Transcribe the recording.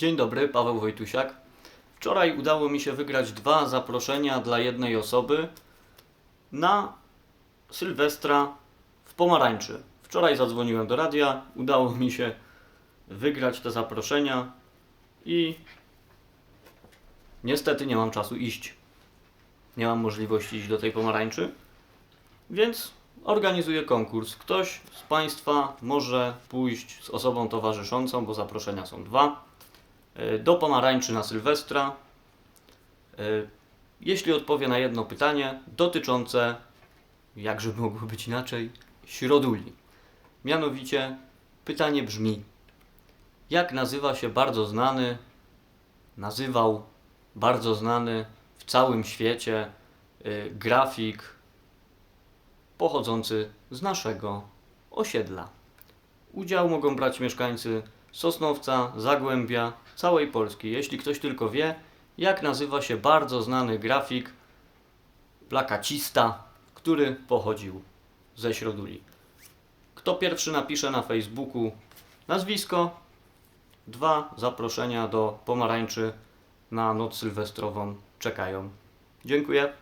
Dzień dobry, Paweł Wojtusiak. Wczoraj udało mi się wygrać dwa zaproszenia dla jednej osoby na Sylwestra w Pomarańczy. Wczoraj zadzwoniłem do radia, udało mi się wygrać te zaproszenia i niestety nie mam czasu iść. Nie mam możliwości iść do tej Pomarańczy, więc organizuję konkurs. Ktoś z Państwa może pójść z osobą towarzyszącą, bo zaproszenia są dwa do pomarańczy na Sylwestra. E, Jeśli odpowie na jedno pytanie dotyczące, jakże mogło być inaczej, środuli. Mianowicie pytanie brzmi: jak nazywa się bardzo znany, nazywał bardzo znany w całym świecie e, grafik pochodzący z naszego osiedla? Udział mogą brać mieszkańcy Sosnowca, Zagłębia, całej Polski. Jeśli ktoś tylko wie, jak nazywa się bardzo znany grafik, plakacista, który pochodził ze Środuli. Kto pierwszy napisze na Facebooku nazwisko, dwa zaproszenia do pomarańczy na noc sylwestrową czekają. Dziękuję.